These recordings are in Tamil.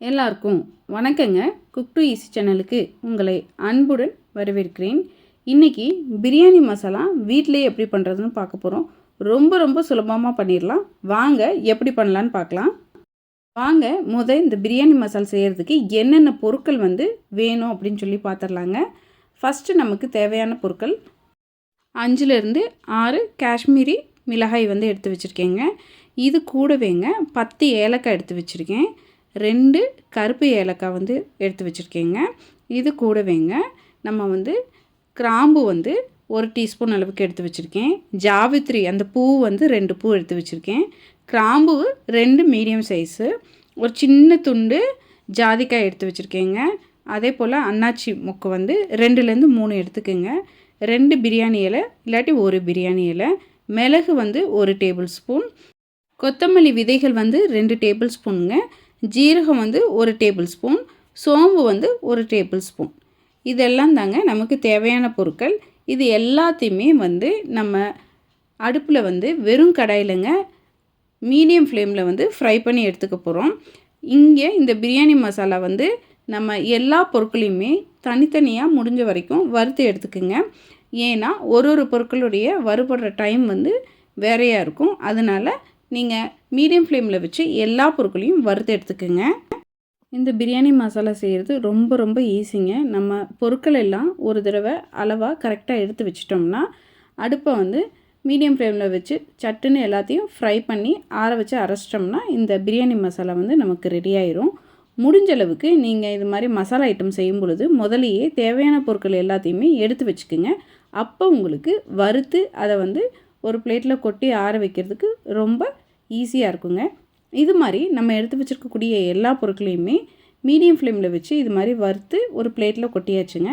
எல்லாருக்கும் வணக்கங்க. குக் டு ஈஸி சேனலுக்கு உங்களை அன்புடன் வரவேற்கிறேன். இன்றைக்கி பிரியாணி மசாலா வீட்டிலே எப்படி பண்ணுறதுன்னு பார்க்க போகிறோம் ரொம்ப ரொம்ப சுலபமாக பண்ணிடலாம். வாங்க எப்படி பண்ணலான்னு பார்க்கலாம். வாங்க முத இந்த பிரியாணி மசாலா செய்கிறதுக்கு என்னென்ன பொருட்கள் வந்து வேணும் அப்படின்னு சொல்லி பார்த்துடலாங்க. ஃபஸ்ட்டு நமக்கு தேவையான பொருட்கள். அஞ்சுலேருந்து ஆறு காஷ்மீரி மிளகாய் வந்து எடுத்து வச்சுருக்கேங்க. இது கூடவேங்க பத்து ஏலக்காய் எடுத்து வச்சுருக்கேன். ரெண்டு கருப்பு ஏலக்காய் வந்து எடுத்து வச்சுருக்கேங்க. இது கூடவேங்க நம்ம வந்து கிராம்பு வந்து ஒரு டீஸ்பூன் அளவுக்கு எடுத்து வச்சுருக்கேன். ஜாவித்ரி அந்த பூ வந்து ரெண்டு பூ எடுத்து வச்சுருக்கேன். கிராம்பு ரெண்டு மீடியம் சைஸு. ஒரு சின்ன துண்டு ஜாதிக்காய் எடுத்து வச்சுருக்கேங்க. அதே போல் அன்னாச்சி மொக்கு வந்து ரெண்டுலேருந்து மூணு எடுத்துக்கோங்க. ரெண்டு பிரியாணி இலை இல்லாட்டி ஒரு பிரியாணி இலை. மிளகு வந்து ஒரு டேபிள் ஸ்பூன். கொத்தமல்லி விதைகள் வந்து ரெண்டு டேபிள் ஸ்பூனுங்க. ஜீரகம் வந்து ஒரு டேபிள் ஸ்பூன் சோம்பு வந்து ஒரு டேபிள் ஸ்பூன். இதெல்லாம் தாங்க நமக்கு தேவையான பொருட்கள். இது எல்லாத்தையுமே வந்து நம்ம அடுப்பில் வந்து வெறும் கடாயிலங்க மீடியம் ஃப்ளேமில் வந்து ஃப்ரை பண்ணி எடுத்துக்க போகிறோம் இங்கே இந்த பிரியாணி மசாலா வந்து நம்ம எல்லா பொருட்களையுமே தனித்தனியாக முடிஞ்ச வரைக்கும் வறுத்து எடுத்துக்குங்க. ஏன்னா ஒரு ஒரு பொருட்களுடைய வறுபடுற டைம் வந்து வேறையாக இருக்கும். அதனால் நீங்கள் மீடியம் ஃப்ளேமில் வச்சு எல்லா பொருட்களையும் வறுத்து எடுத்துக்கோங்க. இந்த பிரியாணி மசாலா செய்கிறது ரொம்ப ரொம்ப ஈஸிங்க. நம்ம பொருட்கள் எல்லாம் ஒரு தடவை அளவாக கரெக்டாக எடுத்து வச்சிட்டோம்னா அடுப்பை வந்து மீடியம் ஃப்ளேமில் வச்சு சட்டுன்னு எல்லாத்தையும் ஃப்ரை பண்ணி ஆற வச்சு அரைச்சிட்டோம்னா இந்த பிரியாணி மசாலா வந்து நமக்கு ரெடி ஆயிரும். முடிஞ்ச அளவுக்கு நீங்கள் இது மாதிரி மசாலா ஐட்டம் செய்யும் பொழுது முதலையே தேவையான பொருட்கள் எல்லாத்தையுமே எடுத்து வச்சுக்கோங்க. அப்போ உங்களுக்கு வறுத்து அதை வந்து ஒரு பிளேட்டில் கொட்டி ஆற வைக்கிறதுக்கு ரொம்ப ஈஸியாக இருக்குங்க. இது மாதிரி நம்ம எடுத்து வச்சுருக்கக்கூடிய எல்லா பொருட்களையுமே மீடியம் ஃப்ளேமில் வச்சு இது மாதிரி வறுத்து ஒரு பிளேட்டில் கொட்டியாச்சுங்க.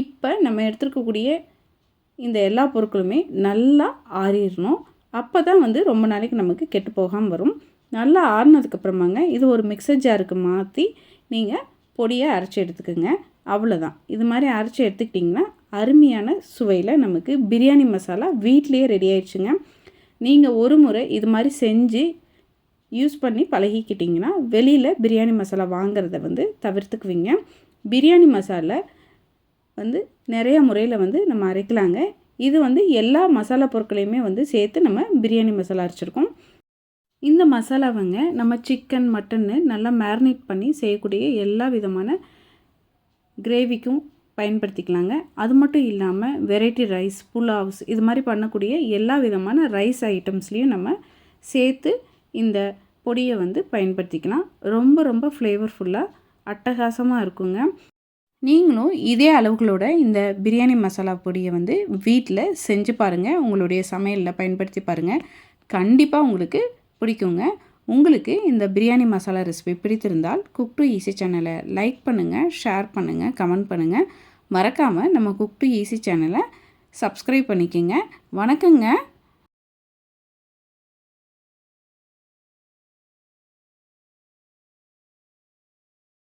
இப்போ நம்ம எடுத்துருக்கக்கூடிய இந்த எல்லா பொருட்களுமே நல்லா ஆறிடணும் அப்போ தான் வந்து ரொம்ப நாளைக்கு நமக்கு கெட்டு போகாமல் வரும். நல்லா ஆறினதுக்கப்புறமாங்க இது ஒரு மிக்சர் ஜாருக்கு மாற்றி நீங்கள் பொடியை அரைச்சி எடுத்துக்கோங்க. அவ்வளோதான் இது மாதிரி அரைச்சி எடுத்துக்கிட்டிங்கன்னா அருமையான சுவையில் நமக்கு பிரியாணி மசாலா வீட்லேயே ரெடி ஆயிடுச்சுங்க. நீங்கள் ஒரு முறை இது மாதிரி செஞ்சு யூஸ் பண்ணி பழகிக்கிட்டிங்கன்னா வெளியில் பிரியாணி மசாலா வாங்குறத வந்து தவிர்த்துக்குவீங்க. பிரியாணி மசாலா வந்து நிறைய முறையில் வந்து நம்ம அரைக்கலாங்க. இது வந்து எல்லா மசாலா பொருட்களையுமே வந்து சேர்த்து நம்ம பிரியாணி மசாலா அரைச்சிருக்கோம். இந்த மசாலாவங்க நம்ம சிக்கன் மட்டன்னு நல்லா மேரினேட் பண்ணி செய்யக்கூடிய எல்லா விதமான கிரேவிக்கும் பயன்படுத்திக்கலாங்க. அது மட்டும் இல்லாமல் வெரைட்டி ரைஸ் புலாவ்ஸ் இது மாதிரி பண்ணக்கூடிய எல்லா விதமான ரைஸ் ஐட்டம்ஸ்லேயும் நம்ம சேர்த்து இந்த பொடியை வந்து பயன்படுத்திக்கலாம். ரொம்ப ரொம்ப ஃப்ளேவர்ஃபுல்லாக அட்டகாசமாக இருக்குங்க. நீங்களும் இதே அளவுகளோட இந்த பிரியாணி மசாலா பொடியை வந்து வீட்டில் செஞ்சு பாருங்கள் உங்களுடைய சமையலில் பயன்படுத்தி பாருங்கள் கண்டிப்பாக உங்களுக்கு பிடிக்குங்க. உங்களுக்கு இந்த பிரியாணி மசாலா ரெசிபி பிடித்திருந்தால் குக் டு ஈஸி சேனலை லைக் பண்ணுங்கள் ஷேர் பண்ணுங்கள் கமெண்ட் பண்ணுங்கள் மறக்காமல் நம்ம குக் டு ஈஸி சேனலை சப்ஸ்கிரைப் பண்ணிக்கோங்க. வணக்கங்க.